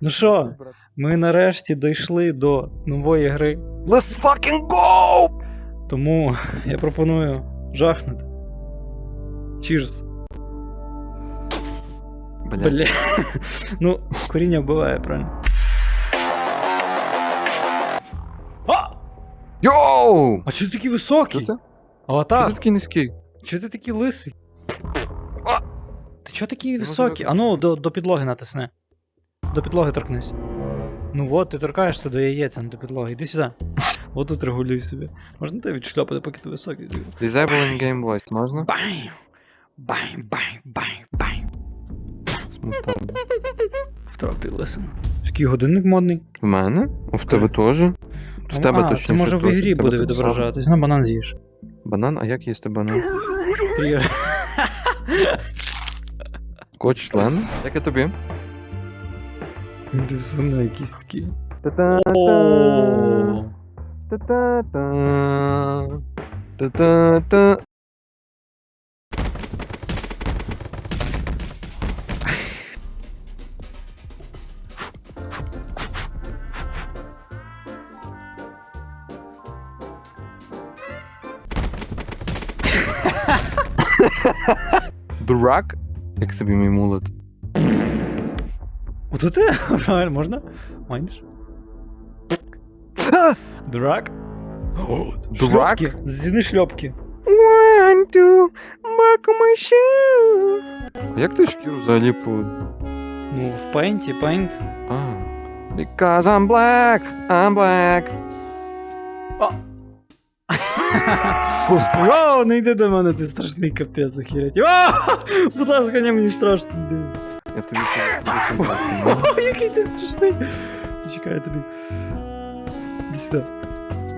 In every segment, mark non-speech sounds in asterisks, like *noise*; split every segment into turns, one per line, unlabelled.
Ну що, ми нарешті дійшли до нової гри,
Let's fucking go!
тому я пропоную жахнути. Cheers.
Бля.
Бля. ну, коріння вбиває, правильно? А!
Йоу!
А чого ти такий високий?
це? Чого
Аватар,
ти такий низький?
чого ти такий лисий?
А!
Ти чого такий високий? А ну, до, до підлоги натисни. До підлоги торкнись. Ну от, ти торкаєшся до яєць, а не до підлоги. Іди сюди. *laughs* От тут регулюй собі. Можна тебе відшльопати, поки ти високий.
Disabling game voice, можна?
Бай! Бай, бай, бай, бай.
Смутно.
Втратив лисину. Такий годинник модний.
В мене? У в тебе теж? В тебе
а,
точніше.
Це може в
трохи,
ігрі
в тебе
буде
так само.
відображатись. На банан з'їш.
Банан, а як їсти банан?
Тригер.
Коч член? Як і тобі?
Ти все на якісь такі.
Та-та-та.
О,
Та-та-та. Та-та-та. Дурак? Як собі мій мулет?
Ото ти? Правильно, можна? Майндиш? Дурак?
Дурак?
Шльопки. Зіни шльопки.
One, two, buckle my shoe. А Як ти шкіру взагалі по.
Ну, в пейнті, пейнт.
А. Because I'm black, I'm black.
Господи, о, не йди до мене, ти страшний капець охерять. О, будь ласка, не мені страшно. йди.
Я тобі кажу.
О, який ти страшний. Чекай я тобі. Іди сюди.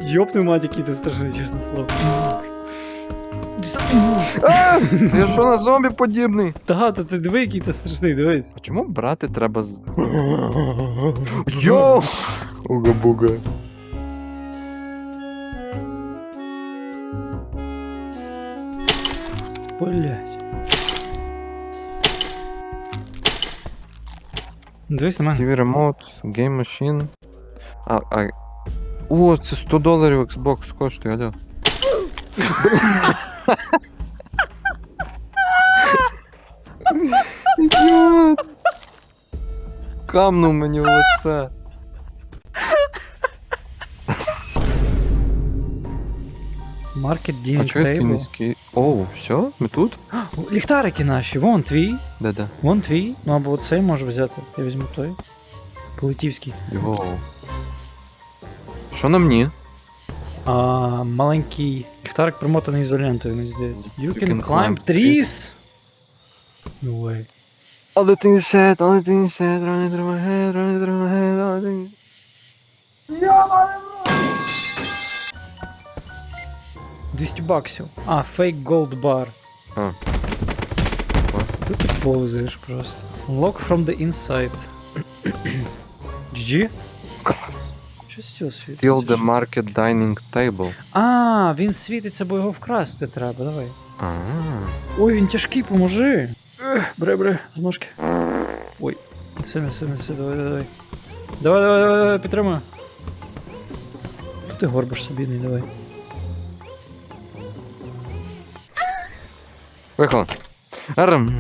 Йопну мать, який ти страшний, чесно слово. Іди сюди.
А! Я що на зомбі подібний?
Та, та ти диви, який ти страшний, дивись.
А чому брати треба з. *laughs* Йоу! Уга-буга.
Блять. Дивись на мене.
TV Remote, Game Machine. А, а... О, це 100 доларів Xbox коштує, алло. Ідіот! Камнув мені в лице.
Market
А чого я такий
Table.
низький? Оу, все? Ми тут?
Ліхтарики наші, вон твій,
Де-де?
вон твій. Ну або цей можеш взяти. Я візьму той. Полетівський.
Йоу. Що на мені?
А, маленький ліхтарик примотаний ізолентою, мені здається. You
You
can
can
climb
climb
trees. No way.
All the things said, all the things said, running through my head, running through my head, all the things...
— 200 баксів. А, fake gold bar.
А.
Тут ти повзаєш просто. Lock from the inside. GG?
Клас.
Що з цього світиться?
Steal the market dining table.
А, він світиться, бо його вкрасти треба, давай.
А.
Ой, він тяжкий, поможи. Ех, бре, бре, з ножки. Ой, неси, неси, неси, давай, давай. Давай, давай, давай, давай, підтримую. Тут ти горбишся, бідний, давай.
Виїхали. Арм.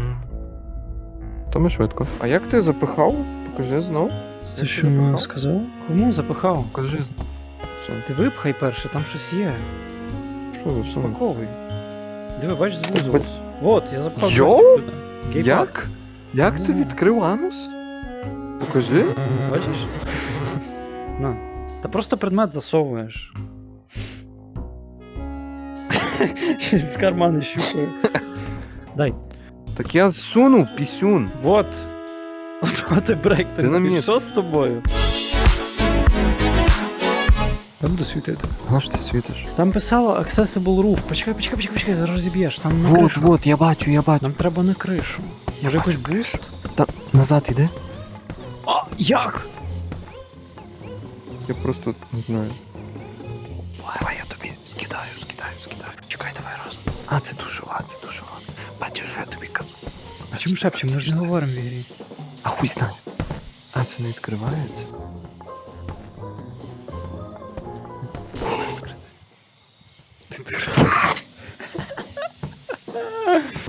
То ми швидко. А як ти запихав? Покажи знов.
Це
Як
що
ти запихав?
сказав? Кому запихав?
Покажи знов. Це.
Ти випхай перше, там щось є.
Що за що?
Спаковуй. Диви, бачиш,
Так,
звузилось. Вот, я запхав.
Йоу!
туди. Гейпад.
Як? Як ти
А.
відкрив анус? Покажи.
Бачиш? На. Та просто предмет засовуєш. *laughs* Через кармани щупаю. Дай.
Так я зсунув пісюн.
Вот. От ти брейк
Ти на
танцюєш.
мені-
Що з тобою? Я буду світити.
Що ти світиш?
Там писало Accessible Roof. Почекай, почекай, почекай, почекай, зараз розіб'єш. Там на
Вот,
кришу.
вот, я бачу, я бачу.
Нам треба на кришу. Може якийсь буст?
Та назад іди.
А, як?
Я просто не знаю. Давай я тобі скидаю, скидаю, скидаю.
Чекай, давай раз.
А, це душова, це душова. Бачиш, що я тобі казав.
А чому шепчемо? Ми ж не говоримо в ігрі.
А хуй знає. А, це не відкривається?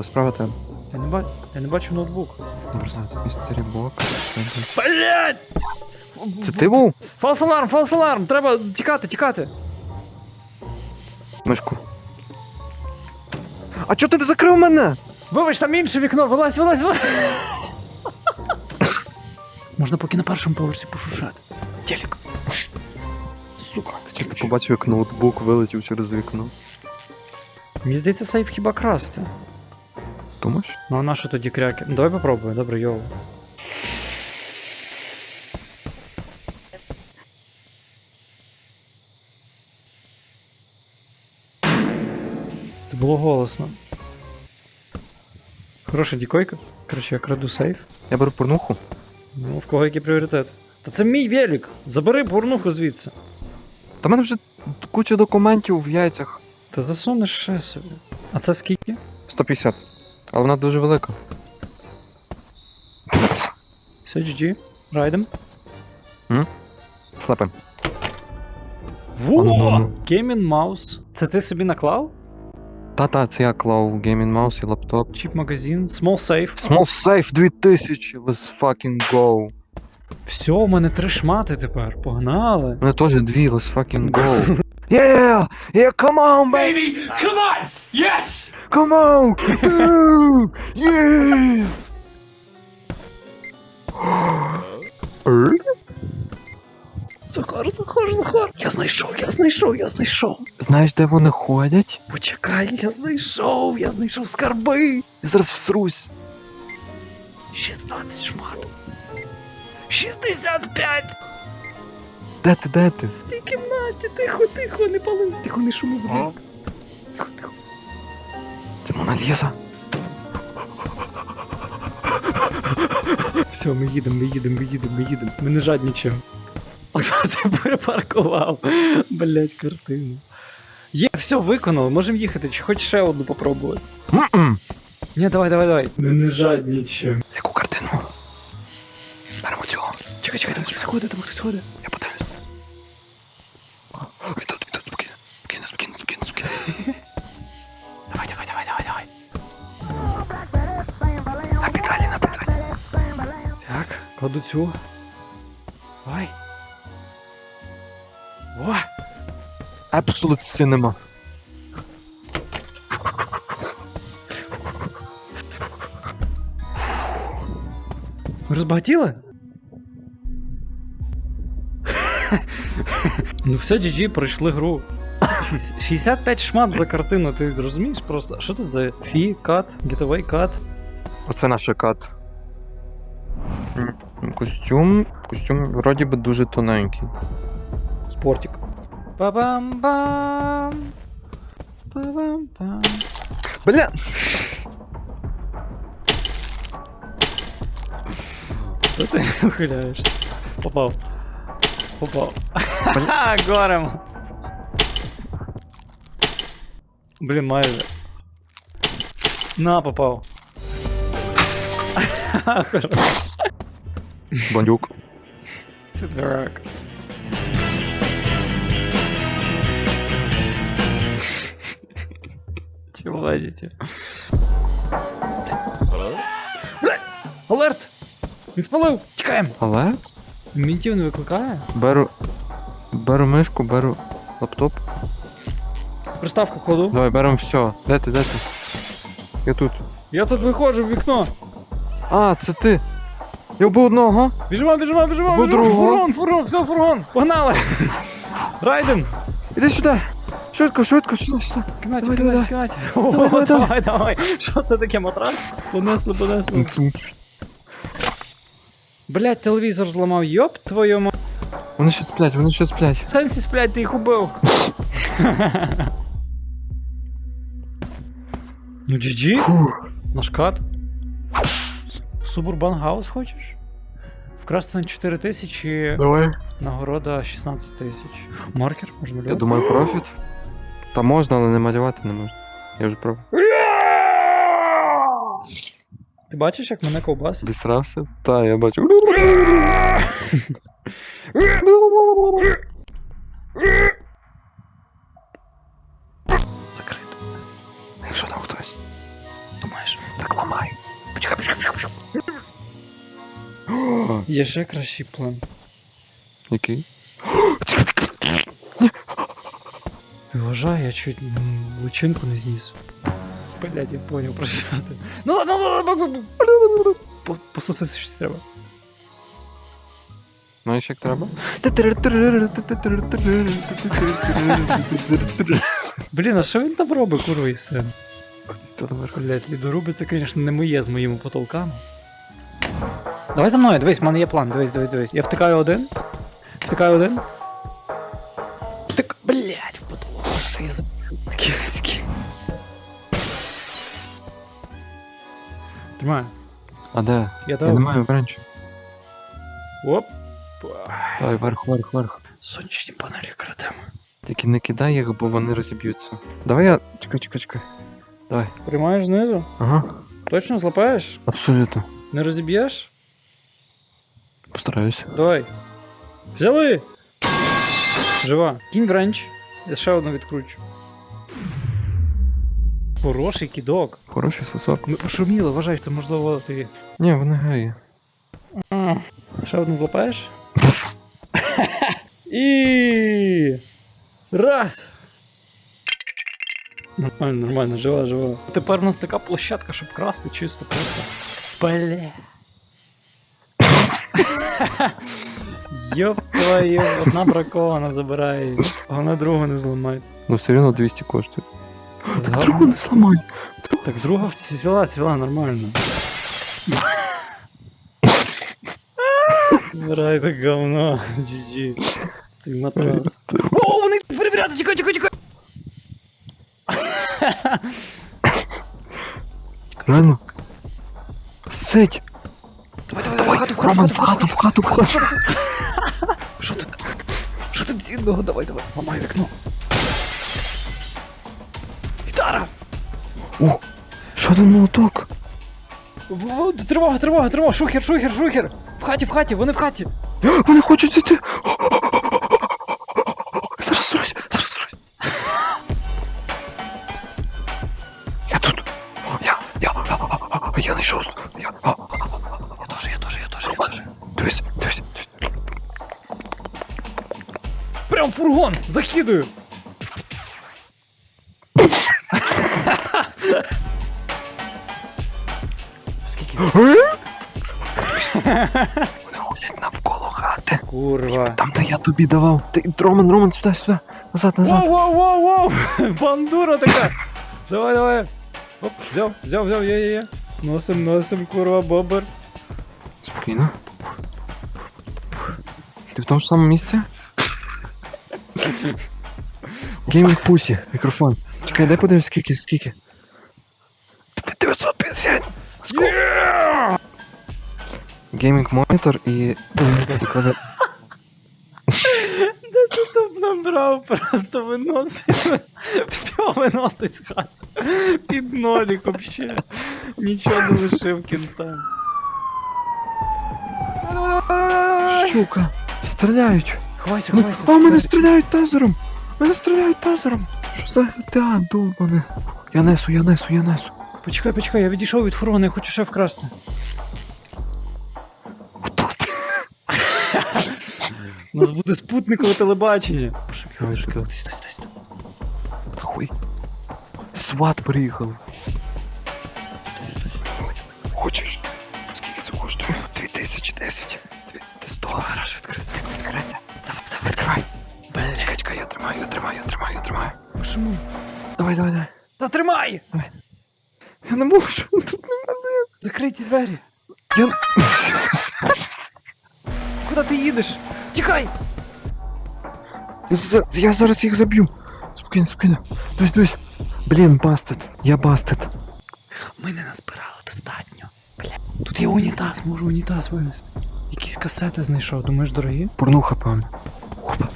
Справа там.
Я не, ба... я не бачу ноутбук.
Добре, містері бокс.
Блять!
Це ти був?
Фалс аларм, фалс аларм! Треба тікати, тікати!
Мишку. А чого ти не закрив мене?
Вибач, там інше вікно, вилазь, вилазь, вилазь! Можна поки на першому поверсі пошушати. Телек. Сука.
Ти чисто побачив, як ноутбук вилетів через вікно.
Мені здається, сейф хіба красти.
Думаєш?
Ну а на що тоді кряки? Ну, давай попробуй, добре, йоу. Це було голосно. Хороша дікойка. Коротше, я краду сейф.
Я беру порнуху.
Ну, в кого який пріоритет? Та це мій велик. Забери порнуху звідси.
Та в мене вже куча документів в яйцях.
Та засунеш ще собі. А це скільки?
150. Але вона дуже велика.
Все, GG. Райдем.
Слепим.
Во!
Ну-ну-ну.
Gaming Mouse. Це ти собі наклав?
Та-та, це я клав геймінг маус і лаптоп.
Чіп магазин, small safe.
Small Safe 2000, let's fucking go.
Все, у мене три шмати тепер. Погнали.
У мене теж дві, let's fucking go. Yeah! Yeah, come on, baby!
Come on! Yes!
Come on! Woo! Yeah!
Захар, Захар, Захар. Я знайшов, я знайшов, я знайшов.
Знаєш, де вони ходять?
Почекай, я знайшов, я знайшов скарби.
Я зараз всрусь.
16 шмат. 65!
Де ти, де ти?
В цій кімнаті, тихо, тихо, не пали. Тихо, не шуми, будь ласка. Тихо, тихо.
Це Мона Ліза.
Все, ми їдемо, ми їдемо, ми їдемо, ми їдемо. Ми не жаднічаємо. Ти перепаркував? Блять, картину. Є, все, виконали, можемо їхати, чи хоч ще одну попробувати. Ні, давай, давай, давай. Ми не жаднічаємо.
Яку картину? Беремо цього.
Чекай, чекай, там хтось ходить, там хтось ходить.
Я подивлюсь. Він тут, він тут, спокійно. Спокійно, спокійно, спокійно, спокійно.
Давай, давай, давай, давай, давай.
На педалі, на педалі.
Так, кладу цю. О!
Absolute Cinema.
Розбагатіли? ну все, GG, пройшли гру. Шість- 65 шмат за картину, ти розумієш просто? Що тут за фі, кат, гетавей кат?
Оце наш кат. М, Костюм. Костюм вроді би дуже тоненький.
портик. Па-бам-бам! Па-бам-бам.
Бля!
Что ты ухиляешься? Попал.
Попал.
Ха-ха, горем! Блин, майже. На, попал. *laughs* Хорош.
Бандюк.
Ты дурак. Чего! Алерт! Він спалив! Тікаємо!
Але
Мінтів не викликає?
беру. Беру мишку, беру лаптоп.
Приставку кладу.
Давай, беремо все. Де ти, де ти? Я тут.
Я тут виходжу в вікно.
А, це ти. Я вбив одного.
Біжимо, біжимо, біжимо,
Або
біжимо.
другого.
Фургон, фургон, все, фургон. Погнали. Райден.
Іди сюди. Швидко, швидко.
В кімнаті,
Давай,
кімнаті,
давай,
кімнаті.
Давай,
О,
давай,
давай. Що це таке матрас? Понесли, понесли. Блять, телевізор зламав, йоп твою ма.
Вони ще сплять, вони ще сплять.
В сенсі сплять, ти їх убив. ну GG, наш кат. Субурбан Хаус хочеш? Вкрасти на 4 тисячі,
Давай.
нагорода 16 тисяч. Маркер, можна
Я думаю, профіт. Та можна, але не малювати не можна. Я вже пробував.
Ти бачиш, як мене ковбасить?
Обісрався? Та, я бачу. Закрито. Якщо там хтось. Думаєш, так ламай. Почекай, почекай, почекай, почекай.
Є ще кращий план.
Який?
Ти вважай, я чуть личинку не зніс. Блять, я поняв про що ти. Ну ладно, ладно, ладно. По- Пососити щось треба.
Знаєш, як треба?
Блін, а що він там робить, курва і син? Блять, лідоруби це, звісно, не моє з моїми потолками. Давай за мною, дивись, в мене є план, дивись, дивись, дивись. Я втикаю один. Втикаю один. Такі. Тримай.
А де?
Я
Я
дав.
не маю вранчу.
Оп.
Давай, вверх, вверх, вверх.
Сонячні панелі крадемо.
Тільки не кидай їх, бо вони розіб'ються. Давай я. Чекай, чекай, чекай. Давай.
Приймаєш знизу?
Ага,
Точно злапаєш?
абсолютно.
Не розіб'єш?
Постараюсь.
Давай. Взяли! Жива. Кінь в ренч. Я ще одну відкручу. Хороший кідок.
Хороший сосок.
Ми пошуміли, вважай, це можливо ти.
Ні, вони геї.
Ще одну злапаєш? *laughs* І. Раз. Нормально, нормально, жива, жива. Тепер у нас така площадка, щоб красти чисто просто. Бля. Йоп твою, одна бракована забирає, вона другу не зламає.
Ну все одно 200 коштує.
Так,
Так другу не зламай.
так друга ціла, ціла, нормально. Збирай так говно, GG. Цей матрас. О, вони перевіряти, тікай, тікай, тікай!
Реально. Сидь.
Давай, давай, давай, в хату, в хату,
Роман,
в хату,
в хату, в хату, в хату.
Що тут? Що тут цінного? Давай, давай, ламай вікно.
О, що там молоток?
В- Тривога, тривога, тривога, шухер, шухер, шухер! В хаті, в хаті, вони в хаті!
Вони хочуть зайти. Зараз срось, зараз срось. Я тут. Я, я, я знайшов. Я,
Я теж, я теж, я теж, я теж.
дивись, дивись.
Прям фургон! Закидую!
Ходять навколо хати.
Курва.
Там, де я тобі давав. Ти, Роман, Роман, сюди, сюди. Назад, назад.
Воу, воу, воу, воу! Бандура така! Давай, давай! Оп, взяв, взяв, взяв, є, є, є. Носим, носим, курва, бобер.
Спокійно. Ти в тому ж самому місці? Геймінг пусі, мікрофон. Чекай, дай подивись, скільки, скільки. 950!
Yeah!
Геймінг монітор і. і клаві- *laughs*
Де ти тут набрав? Просто виносить. *laughs* Все виносить з хати. Під нолік вообще. Нічого не лишив кінтам.
Щука! Стріляють!
Ховайся,
Ну,
ховайся.
а, мене стріляють тазером! Мене стріляють тазером! Що за GTA, довбане? Я несу, я несу, я несу.
Почекай, почекай, я відійшов від фургона, я хочу ще вкрасти. Нас буде спутникове телебачення. Пошли,
Давай,
трошки,
давай.
десь, десь, десь.
Та Хуй. Сват приїхав. Хочеш? Скільки це коштує? 2010. Ти 100.
Гараж відкритий.
Відкрите.
Давай, давай,
Відкривай.
Бля,
Чекай, чекай, я тримаю, я тримаю, я тримаю, я тримаю.
чому?
Давай, давай, давай.
Та тримай!
Я не можу. Тут
Закриті двері.
Я...
Куди ти їдеш? Тікай!
Я, я зараз їх заб'ю. Спокійно, спокійно. Дивись, дивись. Блін, бастет. Я бастет.
Ми не назбирали достатньо. Бля. Тут є унітаз, можу унітаз винести. Якісь касети знайшов, думаєш, дорогі?
Порнуха, певно.
Опа.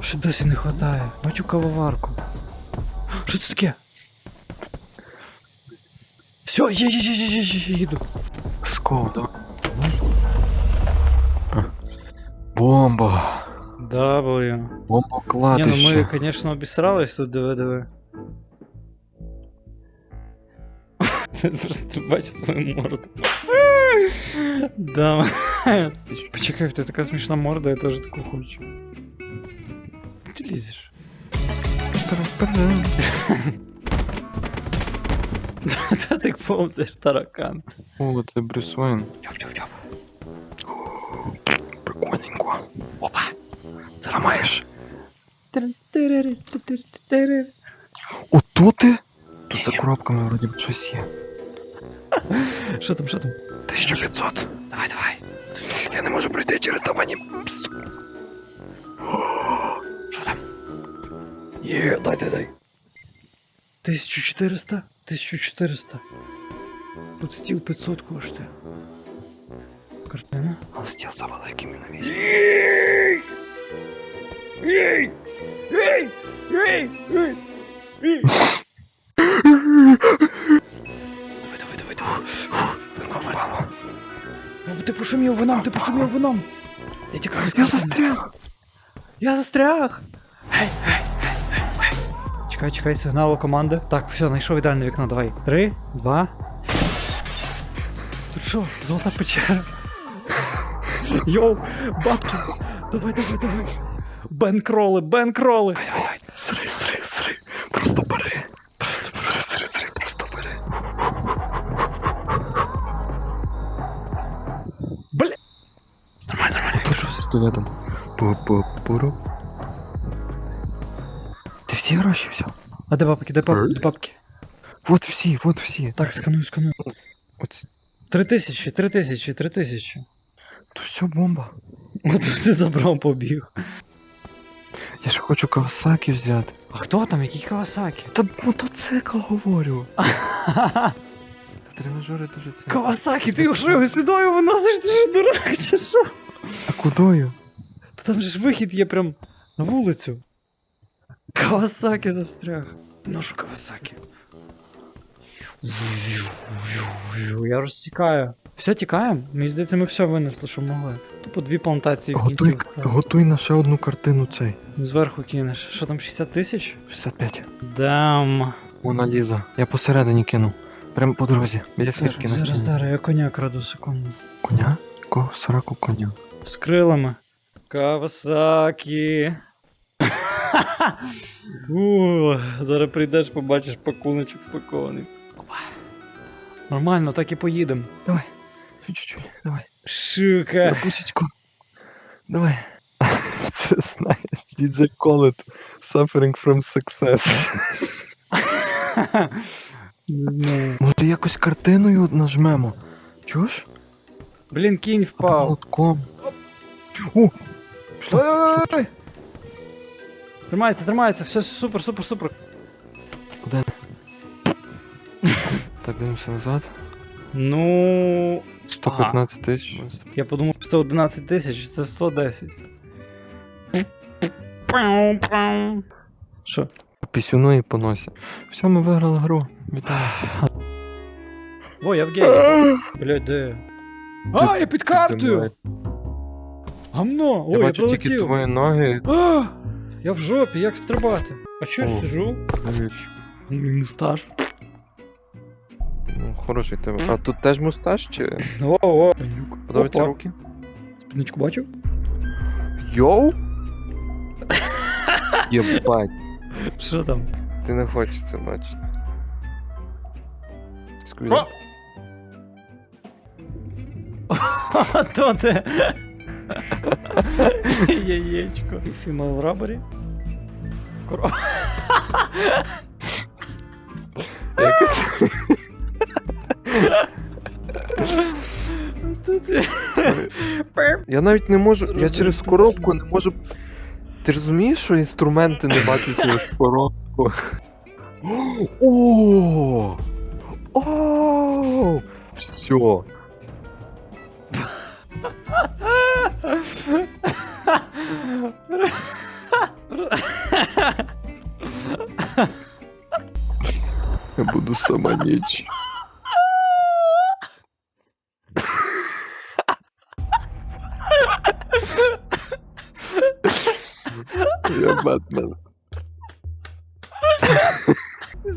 Ще досі не вистачає. Бачу кавоварку. Що це таке? Все, є, є, є, є, є, є, їду.
Скоу, да. А. Бомба.
Да, блин. Ні, ну
Бомбокладище.
ми, звісно, обісрались тут, диви, диви. Це просто бачу свою морду. Да. Почекай, в тебе така смішна морда, я теж таку хочу. Ти лізеш. Та ти повзеш таракан.
О, це Брюс Вейн.
Тьоп-тьоп-тьоп.
Прикольненько.
Опа! Тир-тир-тир-тир-тир.
Ото ти? Тут за коробками вроді б щось є. *laughs*
Що там, що там?
1500.
Давай, давай.
Я не можу пройти через добані.
Що там? Є, дай, дай, дай. 1400? 1400. Тут стіл 500 коштує. Картина.
Стіл за великий на візьмі.
Ей! Ей! Ей! Ей! Ей! Ей! Давай, давай, давай, давай.
Впало.
Ну, Ти пошумів вином, ти пошумів вином. Я тікаю
Я застряг.
Я застряг! Гей, гей. Чекай, чекай, сигналу команди. Так, все, знайшов ідеальне вікно, давай. Три, два. Тут що, золота печера? Йоу, бабки! Давай, давай, давай. Бенкроли, бенкроли! Давай, давай.
Сри, сри, сри. Просто бери. Просто сри, сри, сри. Просто бери.
Бля! Нормально, нормально.
Тут з пістолетом. Пу-пу-пуру. Ти всі гроші взяв?
А де бабки, де бабки, де бабки?
Вот всі, вот всі.
Так, сканую, сканую. Три тисячі, три тисячі, три тисячі.
То все бомба.
От ти забрав побіг.
Я ж хочу Кавасакі взяти.
А хто там? Який Кавасакі?
Та мотоцикл говорю. Тренажери дуже це.
Кавасакі, ти що його сюди виносиш, ти що дурак, чи що?
А кудою?
Та там же ж вихід є прям на вулицю. Кавасакі застряг. Ношу Кавасакі. Я розсікаю. Все, тікаємо? Мені здається, ми все винесли, що могли. Тупо дві плантації в
Готуй,
кінцівку.
готуй на ще одну картину цей.
Зверху кинеш. Що там, 60 тисяч?
65.
Дам.
Мона Ліза. Я посередині кину. Прямо по дорозі. Біля фірки на
Зараз,
стіні.
зараз, я коня краду секунду.
Коня? Кого сраку коня?
З крилами. Кавасакі. *laughs* У, зараз прийдеш, побачиш пакуночок спакований. Нормально, так і поїдемо.
Давай. Чуть-чуть. Давай.
Шука.
Пусечку. Давай. *laughs* Це знаєш, DJ Khaled Suffering from Success.
Не знаю.
Може якось картиною нажмемо. Чуєш?
Блін, кінь впав.
Молотком. О! Що?
Тримається, тримається, все супер, супер, супер.
Один. Так, дивимося назад.
Ну.
115 тисяч.
Я подумав, що це 11 тисяч, це 110. Пау-пау. Що?
Пісюну і по носі. Все, ми виграли гру. Вітаю.
О, я в геймі. Блядь, де? А, я під картою! Гамно! Ой,
Я
я
бачу тільки
пролетів.
твої ноги.
А, я в жопі, як стрибати? А що я
О.
сижу? Мій мусташ.
Ну, хороший тебе. А тут теж мусташ чи
О, о. Панюк.
подобаються
Опа.
руки?
Спідничку бачив?
Йоу! *laughs* Єбать,
Що там?
ти не хочеш це бачити.
О! А *laughs* то де? *laughs* Яєчко. Female robbery. Коро...
Як?
Тут...
Я навіть не можу. Я через коробку не можу. Ти розумієш, що інструменти не бачу через коробку? О! О! Все. Я буду сама ніч. Я Бетмен.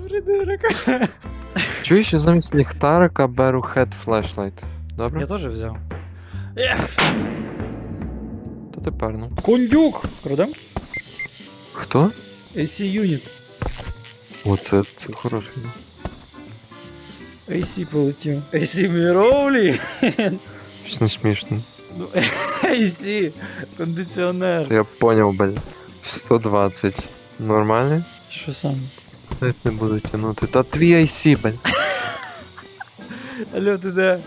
Придурок.
Чуєш, я замість ліхтарика беру head flashlight. Добре?
Я теж взяв.
То тепер, ну.
Кондюк! Продам?
Хто?
AC юніт.
О, це, це хороший.
AC полетів. AC Міровлі!
Щось не смішно.
Ну, *laughs* AC, кондиціонер.
Я поняв, блядь. 120. Нормально?
Що саме?
Навіть не буду тянути. Та твій IC, блядь.
Алло, ти де?